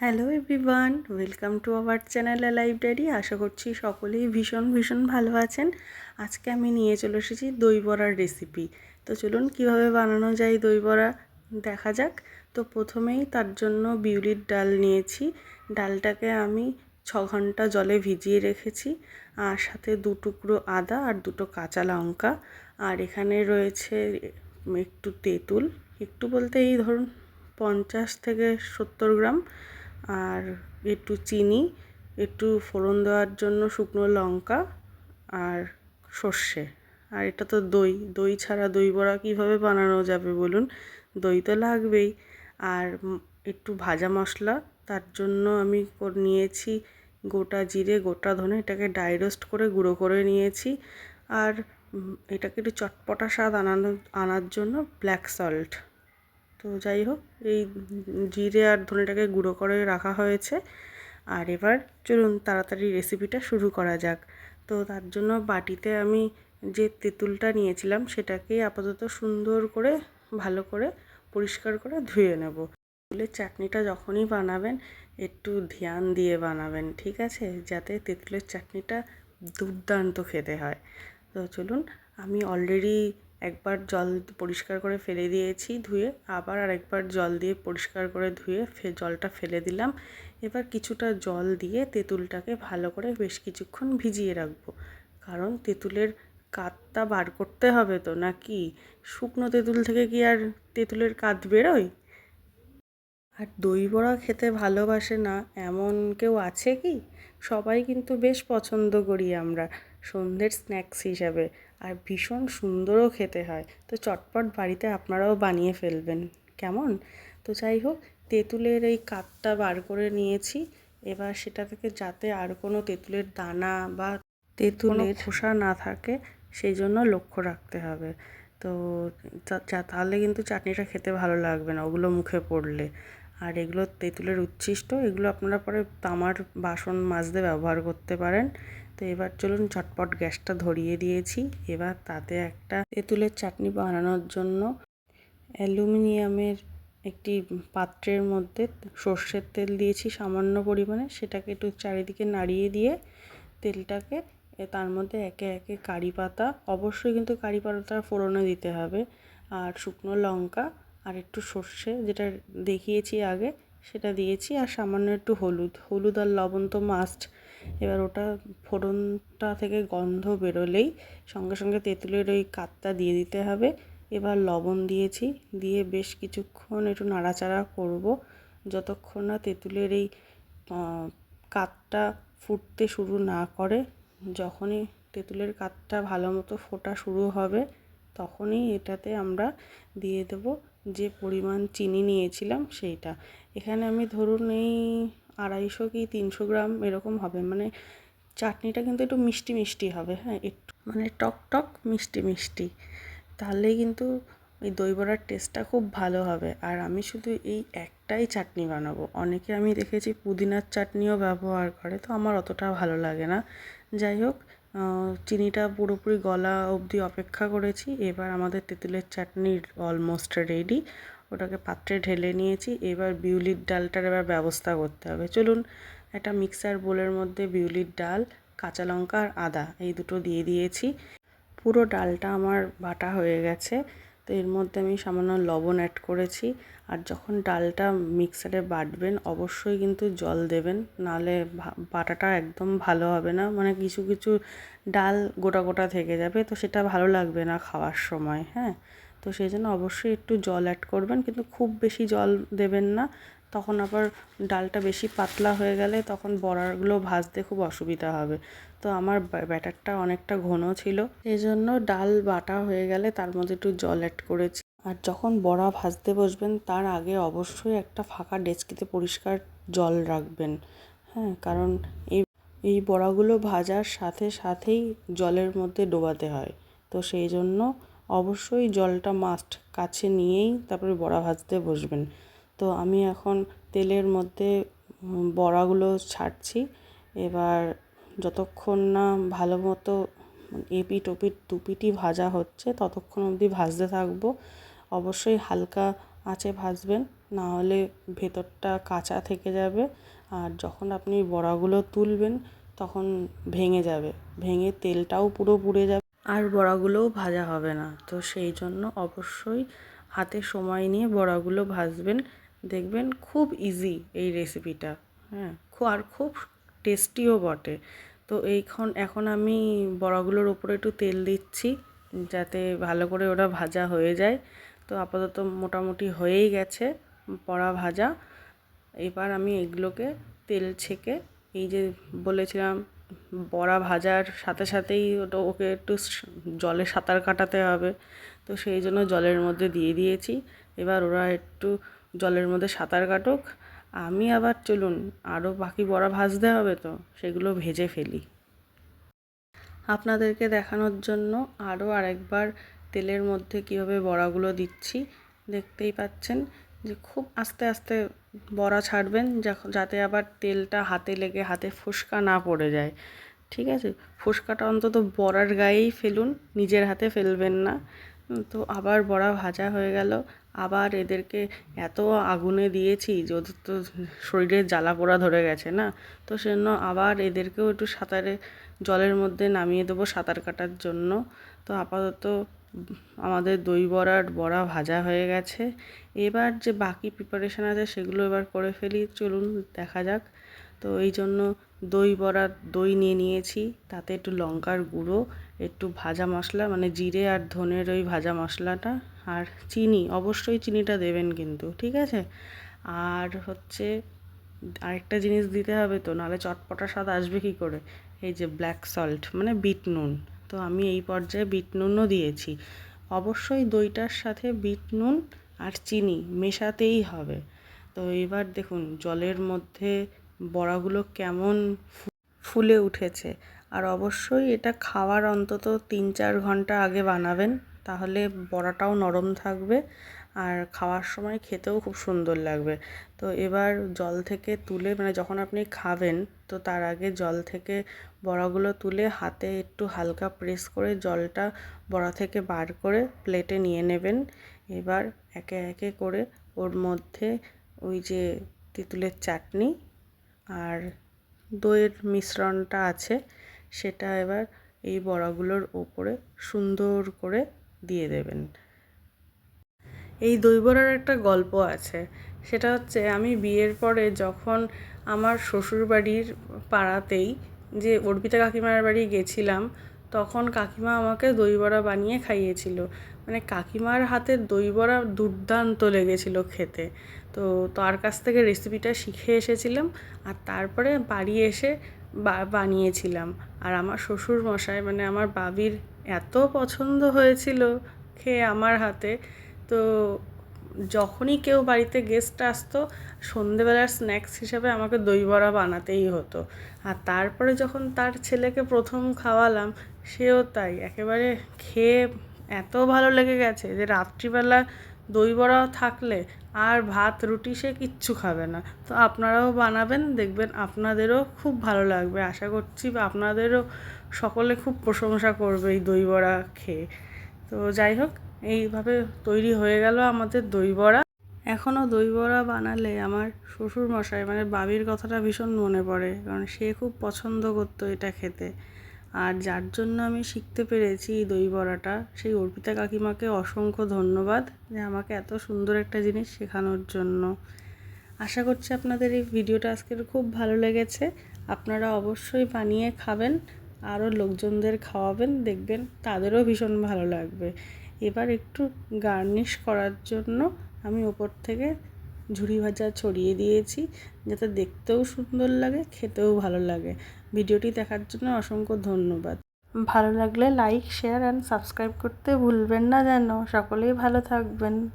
Hello everyone, welcome to our channel library. আশা করছি সকলেই ভীষণ ভীষণ ভালো আছেন। আজকে আমি নিয়ে চলে এসেছি দই বড়ার রেসিপি তো চলুন কীভাবে বানানো যায় দই বড়া দেখা যাক। তো প্রথমেই তার জন্য বিউলির ডাল নিয়েছি। ডালটাকে আমি ছ ঘণ্টা জলে ভিজিয়ে রেখেছি। আর সাথে দু টুকরো আদা আর দুটো কাঁচা লঙ্কা। আর এখানে রয়েছে একটু তেঁতুল। একটু বলতে এই ধরুন পঞ্চাশ থেকে সত্তর গ্রাম। আর একটু চিনি, একটু ফোড়ন দেওয়ার জন্য শুকনো লঙ্কা আর সর্ষে। আর এটা তো দই দই ছাড়া দই বড়া কীভাবে বানানো যাবে বলুন? দই তো লাগবেই। আর একটু ভাজা মশলা, তার জন্য আমি নিয়েছি গোটা জিরে, গোটা ধনে, এটাকে ডাই রোস্ট করে গুঁড়ো করে নিয়েছি। আর এটাকে একটু চটপটা স্বাদ আনানো, আনার জন্য ব্ল্যাক সল্ট তো যাই হোক, এই জিরে আর ধনেটাকে গুঁড়ো করে রাখা হয়েছে। আর এবার চলুন তাড়াতাড়ি রেসিপিটা শুরু করা যাক। তো তার জন্য বাটিতে আমি যে তেঁতুলটা নিয়েছিলাম, সেটাকে আপাতত সুন্দর করে, ভালো করে, পরিষ্কার করে ধুয়ে নেব। তেঁতুলের চাটনিটা যখনই বানাবেন, একটু ধ্যান দিয়ে বানাবেন, ঠিক আছে? যাতে তেঁতুলের চাটনিটা দুর্দান্ত খেতে হয়। তো চলুন, আমি অলরেডি একবার জল পরিষ্কার করে ফেলে দিয়েছি ধুয়ে, আবার আরেকবার জল দিয়ে পরিষ্কার করে ধুয়ে ফে, জলটা ফেলে দিলাম। এবার কিছুটা জল দিয়ে তেঁতুলটাকে ভালো করে বেশ কিছুক্ষণ ভিজিয়ে রাখব। কারণ তেঁতুলের কাতটা বার করতে হবে তো নাকি? শুকনো তেঁতুল থেকে কি আর তেঁতুলের কাত বেরোয়? আর দই বড়া খেতে ভালোবাসে না, এমন কেউ আছে কি? সবাই কিন্তু বেশ পছন্দ করি আমরা। সন্ধ্যের স্ন্যাক্স হিসাবে। আর ভীষণ সুন্দরও খেতে হয়। তো চটপট বাড়িতে আপনারাও বানিয়ে ফেলবেন। কেমন? তো যাই হোক তেঁতুলের এই কাপটা বার করে নিয়েছি। এবার সেটা থেকে যাতে আর কোনো তেঁতুলের দানা বা তেঁতুলের খোসা না থাকে সেই জন্য লক্ষ্য রাখতে হবে। তো তাহলে কিন্তু চাটনিটা খেতে ভালো লাগবে না ওগুলো মুখে পড়লে। আর এগুলো তেঁতুলের উচ্ছিষ্ট এগুলো আপনারা পরে তামার বাসন মাজতে ব্যবহার করতে পারেন। তো এবার চলুন চটপট গ্যাসটা ধরিয়ে দিয়েছি। এবার তাতে একটা তেঁতুলের চাটনি বানানোর জন্য অ্যালুমিনিয়ামের একটি পাত্রের মধ্যে সর্ষের তেল দিয়েছি সামান্য পরিমাণে। সেটাকে একটু চারিদিকে নাড়িয়ে দিয়ে তেলটাকে তার মধ্যে একে একে কারি পাতা, অবশ্যই কিন্তু কারি পাতা ফোড়নে দিতে হবে। আর শুকনো লঙ্কা আর একটু সর্ষে যেটা দেখিয়েছি আগে, সেটা দিয়েছি। আর সামান্য একটু হলুদ হলুদ আর লবণ তো মাস্ট এবার ওটা ফোড়নটা থেকে গন্ধ বেরোলেই সঙ্গে সঙ্গে তেঁতুলের ওই কাতটা দিয়ে দিতে হবে। এবার লবণ দিয়েছি, দিয়ে বেশ কিছুক্ষণ একটু নাড়াচাড়া করব। যতক্ষণ না তেঁতুলের এই কাতটা ফুটতে শুরু না করে, যখনই তেঁতুলের কাতটা ভালো মতো ফোটা শুরু হবে, তখনই এটাতে আমরা দিয়ে দেব যে পরিমাণ চিনি নিয়েছিলাম সেইটা। এখানে আমি ধরুন এই আড়াইশো কি তিনশো গ্রাম এরকম হবে। মানে চাটনিটা কিন্তু একটু মিষ্টি মিষ্টি হবে হ্যাঁ? একটু মানে টক টক, মিষ্টি মিষ্টি। তাহলেই কিন্তু ওই দই বড়ার টেস্টটা খুব ভালো হবে। আর আমি শুধু এই একটাই চাটনি বানাবো। অনেকে আমি দেখেছি পুদিনার চাটনিও ব্যবহার করে, তো আমার অতটা ভালো লাগে না। যাই হোক চিনিটা পুরোপুরি গলা অবধি অপেক্ষা করেছি। এবার আমাদের তেঁতুলের চাটনি অলমোস্ট রেডি ওটাকে পাত্রে ঢেলে নিয়েছি। এবার বিউলির ডালটার এবার ব্যবস্থা করতে হবে। চলুন একটা মিক্সার বোলের মধ্যে বিউলির ডাল, কাঁচা লঙ্কা আর আদা এই দুটো দিয়ে দিয়েছি। পুরো ডালটা আমার বাটা হয়ে গেছে। তো এর মধ্যে আমি সামান্য লবণ অ্যাড করেছি। আর যখন ডালটা মিক্সারে বাটবেন, অবশ্যই কিন্তু জল দেবেন। নাহলে বাটাটা একদম ভালো হবে না। মানে কিছু কিছু ডাল গোটা গোটা থেকে যাবে। তো সেটা ভালো লাগবে না খাওয়ার সময় হ্যাঁ? তো সেই জন্য অবশ্যই একটু জল অ্যাড করবেন। কিন্তু খুব বেশি জল দেবেন না। তখন আবার ডালটা বেশি পাতলা হয়ে গেলে তখন বড়াগুলো ভাজতে খুব অসুবিধা হবে। তো আমার ব্যাটারটা অনেকটা ঘন ছিল। এই জন্য ডাল বাটা হয়ে গেলে তার মধ্যে একটু জল অ্যাড করেছি। আর যখন বড়া ভাজতে বসবেন, তার আগে অবশ্যই একটা ফাঁকা ডেচকিতে পরিষ্কার জল রাখবেন। হ্যাঁ কারণ এই এই বড়াগুলো ভাজার সাথে সাথেই জলের মধ্যে ডোবাতে হয়। তো সেই জন্য অবশ্যই জলটা মাস্ট কাছে নিয়েই তারপরে বড়া ভাজতে বসবেন। তো আমি এখন তেলের মধ্যে বড়াগুলো ছাড়ছি। এবার যতক্ষণ না ভালো মতো এপিট ওপিট দুপিটি ভাজা হচ্ছে, ততক্ষণ অবধি ভাজতে থাকব। অবশ্যই হালকা আঁচে ভাজবেন, না হলে ভেতরটা কাঁচা থেকে যাবে। আর যখন আপনি বড়াগুলো তুলবেন, তখন ভেঙে যাবে। ভেঙে তেলটাও পুরো পুড়ে যাবে। আর বড়াগুলোও ভাজা হবে না। তো সেই জন্য অবশ্যই হাতে সময় নিয়ে বড়াগুলো ভাজবেন। দেখবেন খুব ইজি এই রেসিপিটা হ্যাঁ আর খুব টেস্টিও বটে। তো এইখন, এখন আমি বড়াগুলোর ওপরে একটু তেল দিচ্ছি যাতে ভালো করে ওরা ভাজা হয়ে যায়। তো আপাতত মোটামুটি হয়েই গেছে বড়া ভাজা। এবার আমি এগুলোকে তেল ছেঁকে এই যে বলেছিলাম বড়া ভাজার সাথে সাথেই ওটা ওকে একটু জলে সাঁতার কাটাতে হবে। তো সেই জন্য জলের মধ্যে দিয়ে দিয়েছি। এবার ওরা একটু জলের মধ্যে সাঁতার কাটুক। আমি আবার চলুন আরও বাকি বড়া ভাজতে হবে তো, সেগুলো ভেজে ফেলি। আপনাদেরকে দেখানোর জন্য আরও আরেকবার তেলের মধ্যে কীভাবে বড়াগুলো দিচ্ছি, দেখতেই পাচ্ছেন যে খুব আস্তে আস্তে বড়া ছাড়বেন যাতে আবার তেলটা হাতে লেগে, হাতে ফুসকা না পড়ে যায়। ঠিক আছে? ফুসকাটা অন্তত বড়ার গায়েই ফেলুন, নিজের হাতে ফেলবেন না। তো আবার বড়া ভাজা হয়ে গেল। আবার এদেরকে এত আগুনে দিয়েছি যে ওদের তো শরীরে জ্বালা পোড়া ধরে গেছে না? তো সেজন্য আবার এদেরকেও একটু সাঁতারে, জলের মধ্যে নামিয়ে দেবো সাঁতার কাটার জন্য। তো আপাতত আমাদের দই বড়ার বড়া ভাজা হয়ে গেছে। এবার যে বাকি প্রিপারেশান আছে সেগুলো এবার করে ফেলি। চলুন, দেখা যাক। তো এই জন্য দই বড়া, দই নিয়ে নিয়েছি। তাতে একটু লঙ্কার গুঁড়ো, একটু ভাজা মশলা মানে জিরে আর ধনের ওই ভাজা মশলাটা আর চিনি। অবশ্যই চিনিটা দেবেন কিন্তু, ঠিক আছে? আর হচ্ছে আরেকটা জিনিস দিতে হবে তো, নাহলে চটপটা স্বাদ আসবে কী করে? এই যে ব্ল্যাক সল্ট মানে বিট নুন। তো আমি এই পর্যায়ে বিট নুনও দিয়েছি। অবশ্যই দইটার সাথে বিট নুন আর চিনি মেশাতেই হবে। তো এবার দেখুন, জলের মধ্যে বড়াগুলো কেমন ফুলে উঠেছে। আর অবশ্যই এটা খাওয়ার অন্তত তিন চার ঘণ্টা আগে বানাবেন, তাহলে বড়াটাও নরম থাকবে। আর খাওয়ার সময় খেতেও খুব সুন্দর লাগবে। তো এবার জল থেকে তুলে মানে যখন আপনি খাবেন, তো তার আগে জল থেকে বড়াগুলো তুলে হাতে একটু হালকা প্রেস করে জলটা বড়া থেকে বার করে প্লেটে নিয়ে নেবেন। এবার একে একে করে ওর মধ্যে ওই যে তেঁতুলের চাটনি আর দইয়ের মিশ্রণটা আছে, সেটা এবার এই বড়াগুলোর ওপরে সুন্দর করে দিয়ে দেবেন। এই দই বড়ার একটা গল্প আছে। সেটা হচ্ছে আমি বিয়ের পরে যখন আমার শ্বশুরবাড়ির পাড়াতেই যে অর্পিতা কাকিমার বাড়ি গেছিলাম, তখন কাকিমা আমাকে দই বড়া বানিয়ে খাইয়েছিল। মানে কাকিমার হাতের দই বড়া দুর্দান্ত লেগেছিল খেতে। তো তার কাছ থেকে রেসিপিটা শিখে এসেছিলাম আর তারপরে বাড়ি এসে বানিয়েছিলাম। আর আমার শ্বশুর মশাই মানে আমার বাবির এত পছন্দ হয়েছিল খেয়ে আমার হাতে তো যখনই কেউ বাড়িতে গেস্ট আসতো, সন্ধেবেলার স্ন্যাক্স হিসাবে আমাকে দই বড়া বানাতেই হতো। আর তারপরে যখন তার ছেলেকে প্রথম খাওয়ালাম, সেও তাই। একেবারে খেয়ে এত ভালো লেগে গেছে যে রাত্রিবেলা দই বড়া থাকলে আর ভাত, রুটি সে কিচ্ছু খাবে না। তো আপনারাও বানাবেন, দেখবেন আপনাদেরও খুব ভালো লাগবে। আশা করছি আপনাদেরও সকলে খুব প্রশংসা করবে এই দই বড়া খেয়ে। তো যাই হোক এইভাবে তৈরি হয়ে গেল আমাদের দই বড়া। এখনও দই বড়া বানালে আমার শ্বশুর মশাই মানে বাবির কথাটা ভীষণ মনে পড়ে, কারণ সে খুব পছন্দ করতো এটা খেতে। আর যার জন্য আমি শিখতে পেরেছি এই দই বড়াটা, সেই অর্পিতা কাকিমাকে অসংখ্য ধন্যবাদ যে আমাকে এত সুন্দর একটা জিনিস শেখানোর জন্য। আশা করছি আপনাদের এই ভিডিওটা আজকের খুব ভালো লেগেছে। আপনারা অবশ্যই বানিয়ে খাবেন, আরও লোকজনদের খাওয়াবেন, দেখবেন তাদেরও ভীষণ ভালো লাগবে। এবার একটু গার্নিশ করার জন্য আমি ওপর থেকে ঝুড়ি ভাজা ছড়িয়ে দিয়েছি, যাতে দেখতেও সুন্দর লাগে, খেতেও ভালো লাগে। ভিডিওটি দেখার জন্য অসংখ্য ধন্যবাদ। ভালো লাগলে লাইক, শেয়ার অ্যান্ড সাবস্ক্রাইব করতে ভুলবেন না যেন। সকলেই ভালো থাকবেন।